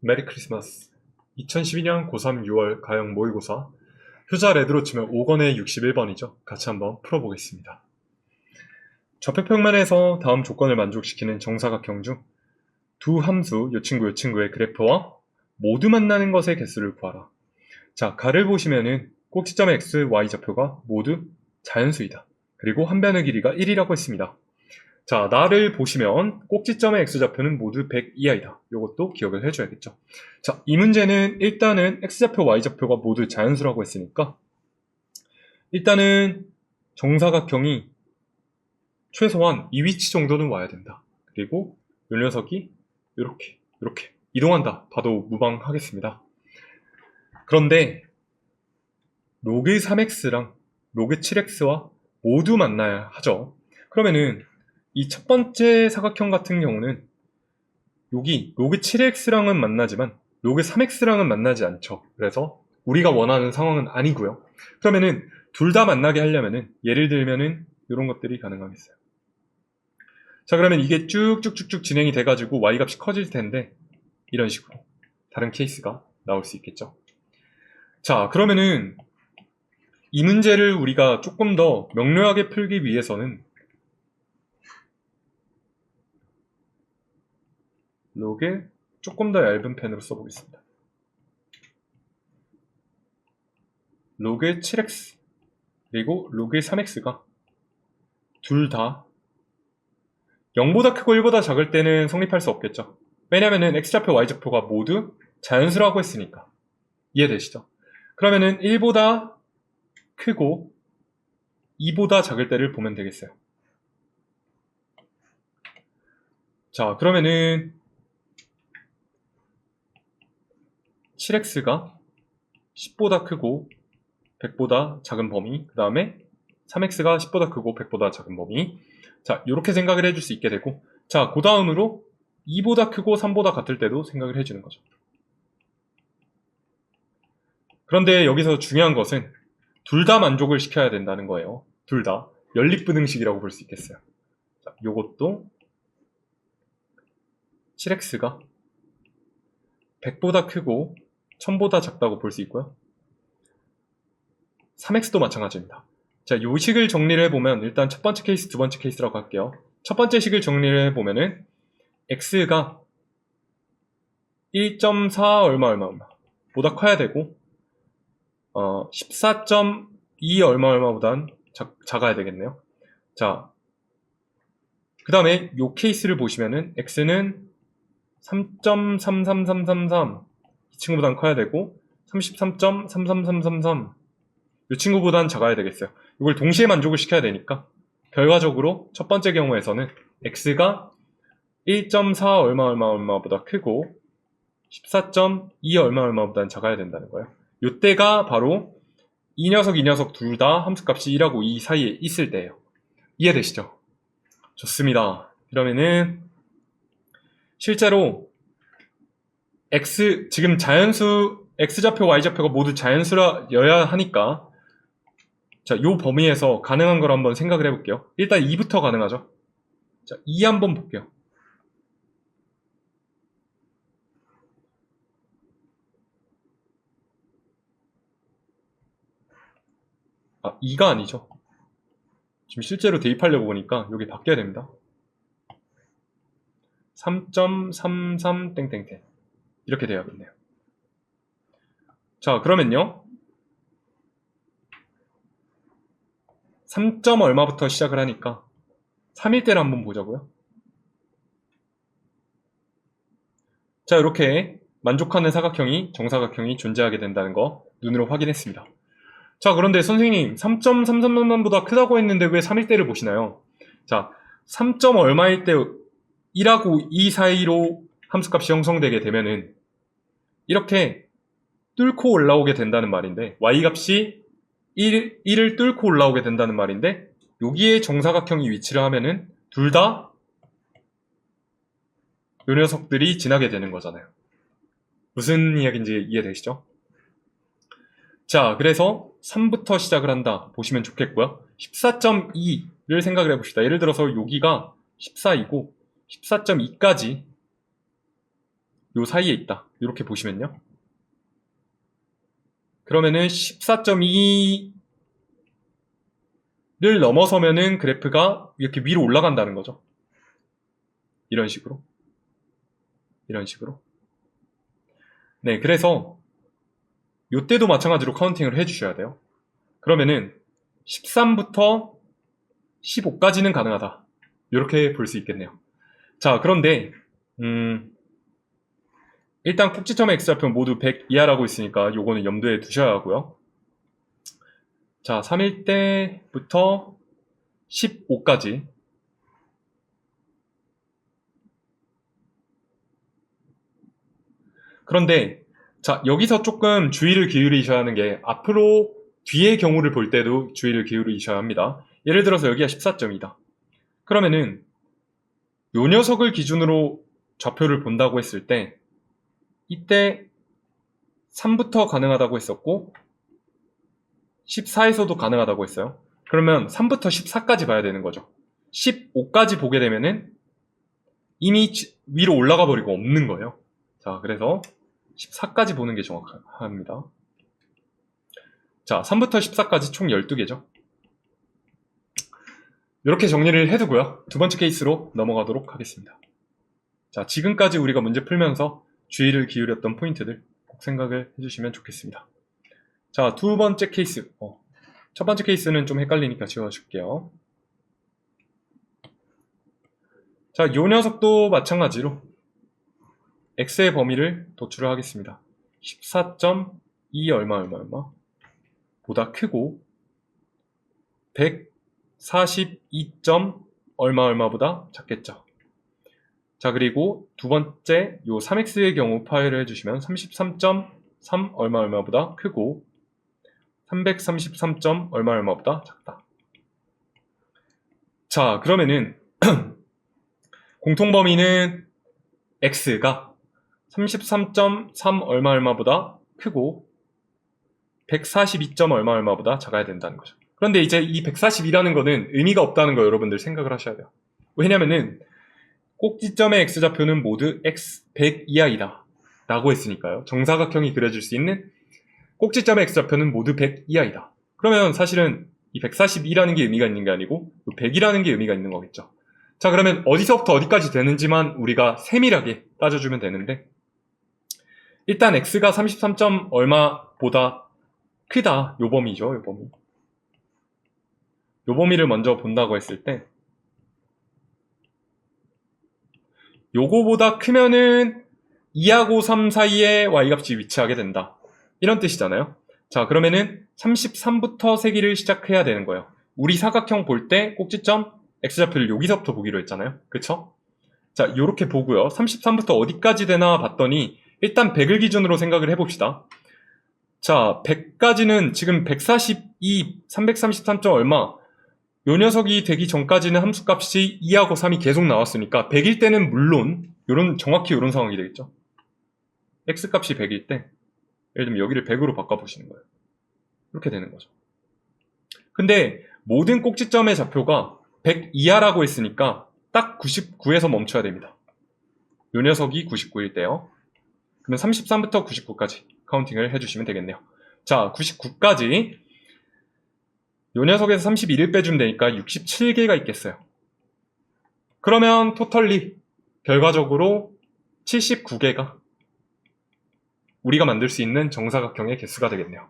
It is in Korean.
메리 크리스마스 2012년 고3 6월 가형 모의고사 효자 레드로 치면 5권의 61번이죠. 같이 한번 풀어보겠습니다. 좌표평면에서 다음 조건을 만족시키는 정사각형 중 두 함수 요 친구 요 친구의 그래프와 모두 만나는 것의 개수를 구하라. 자, 가를 보시면은 꼭지점 x, y 좌표가 모두 자연수이다. 그리고 한 변의 길이가 1이라고 했습니다. 자, 나를 보시면 꼭지점의 x좌표는 모두 100 이하이다. 이것도 기억을 해줘야겠죠. 자, 이 문제는 일단은 x좌표, y좌표가 모두 자연수라고 했으니까 일단은 정사각형이 최소한 이 위치 정도는 와야 된다. 그리고 이 녀석이 이렇게, 이렇게 이동한다. 봐도 무방하겠습니다. 그런데 로그 3x랑 로그 7x와 모두 만나야 하죠. 그러면은 이 첫 번째 사각형 같은 경우는 여기 로그 7x랑은 만나지만 로그 3x랑은 만나지 않죠. 그래서 우리가 원하는 상황은 아니고요. 그러면은 둘 다 만나게 하려면은 예를 들면은 이런 것들이 가능하겠어요. 자 그러면 이게 쭉쭉쭉쭉 진행이 돼가지고 y 값이 커질 텐데 이런 식으로 다른 케이스가 나올 수 있겠죠. 자 그러면은 이 문제를 우리가 조금 더 명료하게 풀기 위해서는 로그 조금 더 얇은 펜으로 써보겠습니다. 로그 7x 그리고 로그 3x가 둘 다 0보다 크고 1보다 작을 때는 성립할 수 없겠죠. 왜냐면은 x좌표, y좌표가 모두 자연수라고 했으니까. 이해되시죠? 그러면은 1보다 크고 2보다 작을 때를 보면 되겠어요. 자, 그러면은 7x가 10보다 크고 100보다 작은 범위, 그 다음에 3x가 10보다 크고 100보다 작은 범위. 자, 이렇게 생각을 해줄 수 있게 되고, 자, 그 다음으로 2보다 크고 3보다 같을 때도 생각을 해주는 거죠. 그런데 여기서 중요한 것은 둘 다 만족을 시켜야 된다는 거예요. 둘 다. 연립부등식이라고 볼 수 있겠어요. 자, 요것도 7x가 100보다 크고 1000보다 작다고 볼 수 있고요. 3x도 마찬가지입니다. 자, 요 식을 정리를 해보면 일단 첫 번째 케이스, 두 번째 케이스라고 할게요. 첫 번째 식을 정리를 해보면은 x가 1.4 얼마 얼마 얼마 보다 커야 되고 어, 14.2 얼마 얼마보단 작, 작아야 되겠네요. 자, 그 다음에 요 케이스를 보시면은 x는 3.33333 이 친구보단 커야 되고 33.33333 이 친구보단 작아야 되겠어요. 이걸 동시에 만족을 시켜야 되니까 결과적으로 첫 번째 경우에서는 x가 1.4 얼마 얼마 얼마보다 크고 14.2 얼마 얼마보다 작아야 된다는 거예요. 이때가 바로 이 녀석 이 녀석 둘 다 함수값이 1하고 2 사이에 있을 때예요. 이해되시죠? 좋습니다. 그러면은 실제로 x 지금 자연수 x좌표 y좌표가 모두 자연수여야 하니까 자, 요 범위에서 가능한 걸 한번 생각을 해볼게요. 일단 2부터 가능하죠. 자, 2 한번 볼게요. 아, 2가 아니죠. 지금 실제로 대입하려고 보니까 여기 바뀌어야 됩니다. 3.33 땡땡땡 이렇게 돼야겠네요. 자, 그러면요. 3점 얼마부터 시작을 하니까 3일 때를 한번 보자고요. 자, 이렇게 만족하는 사각형이 정사각형이 존재하게 된다는 거 눈으로 확인했습니다. 자, 그런데 선생님 3.33만보다 크다고 했는데 왜 3일 때를 보시나요? 자, 3점 얼마일 때 1하고 2 사이로 함수값이 형성되게 되면은 이렇게 뚫고 올라오게 된다는 말인데 y값이 1, 1을 뚫고 올라오게 된다는 말인데 여기에 정사각형이 위치를 하면은 둘 다 요 녀석들이 지나게 되는 거잖아요. 무슨 이야기인지 이해되시죠? 자, 그래서 3부터 시작을 한다 보시면 좋겠고요. 14.2를 생각을 해봅시다. 예를 들어서 여기가 14이고 14.2까지 요 사이에 있다. 이렇게 보시면요. 그러면은 14.2를 넘어서면은 그래프가 이렇게 위로 올라간다는 거죠. 이런 식으로. 이런 식으로. 네, 그래서 요때도 마찬가지로 카운팅을 해주셔야 돼요. 그러면은 13부터 15까지는 가능하다. 이렇게 볼 수 있겠네요. 자, 그런데 음, 일단 꼭지점의 x좌표 모두 100 이하라고 있으니까 요거는 염두에 두셔야 하고요. 자, 3일 때부터 15까지 그런데 자, 여기서 조금 주의를 기울이셔야 하는 게 앞으로 뒤의 경우를 볼 때도 주의를 기울이셔야 합니다. 예를 들어서 여기가 14점이다. 그러면은 요 녀석을 기준으로 좌표를 본다고 했을 때 이때 3부터 가능하다고 했었고 14에서도 가능하다고 했어요. 그러면 3부터 14까지 봐야 되는 거죠. 15까지 보게 되면은 이미 지- 위로 올라가 버리고 없는 거예요. 자, 그래서 14까지 보는 게 정확합니다. 자, 3부터 14까지 총 12개죠. 이렇게 정리를 해두고요. 두 번째 케이스로 넘어가도록 하겠습니다. 자, 지금까지 우리가 문제 풀면서 주의를 기울였던 포인트들 꼭 생각을 해주시면 좋겠습니다. 자, 두 번째 케이스. 어, 첫 번째 케이스는 좀 헷갈리니까 지워줄게요. 자, 요 녀석도 마찬가지로 x의 범위를 도출을 하겠습니다. 14.2 얼마 얼마 얼마 보다 크고 142. 얼마 얼마보다 작겠죠. 자 그리고 두 번째 요 3x의 경우 파일을 해주시면 33.3 얼마 얼마보다 크고 333. 얼마 얼마보다 작다. 자 그러면은 공통 범위는 x가 33.3 얼마 얼마보다 크고 142. 얼마 얼마보다 작아야 된다는 거죠. 그런데 이제 이 142라는 거는 의미가 없다는 거 여러분들 생각을 하셔야 돼요. 왜냐면은 꼭지점의 x좌표는 모두 x 100 이하이다 라고 했으니까요. 정사각형이 그려질 수 있는 꼭지점의 x좌표는 모두 100 이하이다. 그러면 사실은 이 142라는 게 의미가 있는 게 아니고 100이라는 게 의미가 있는 거겠죠. 자 그러면 어디서부터 어디까지 되는지만 우리가 세밀하게 따져주면 되는데 일단 x가 33. 얼마보다 크다 요 범위죠 요 범위 요 범위를 먼저 본다고 했을 때 요거보다 크면은 2하고 3 사이에 y값이 위치하게 된다. 이런 뜻이잖아요. 자 그러면은 33부터 세기를 시작해야 되는 거예요. 우리 사각형 볼 때 꼭지점 x좌표를 여기서부터 보기로 했잖아요. 그쵸? 자 요렇게 보고요. 33부터 어디까지 되나 봤더니 일단 100을 기준으로 생각을 해봅시다. 자 100까지는 지금 142, 333. 얼마 요 녀석이 되기 전까지는 함수값이 2하고 3이 계속 나왔으니까 100일 때는 물론 요런 정확히 요런 상황이 되겠죠. x값이 100일 때 예를 들면 여기를 100으로 바꿔보시는 거예요. 이렇게 되는 거죠. 근데 모든 꼭지점의 좌표가 100 이하라고 했으니까 딱 99에서 멈춰야 됩니다. 요 녀석이 99일 때요. 그러면 33부터 99까지 카운팅을 해주시면 되겠네요. 자 99까지 요 녀석에서 31을 빼주면 되니까 67개가 있겠어요. 그러면 토털리 결과적으로 79개가 우리가 만들 수 있는 정사각형의 개수가 되겠네요.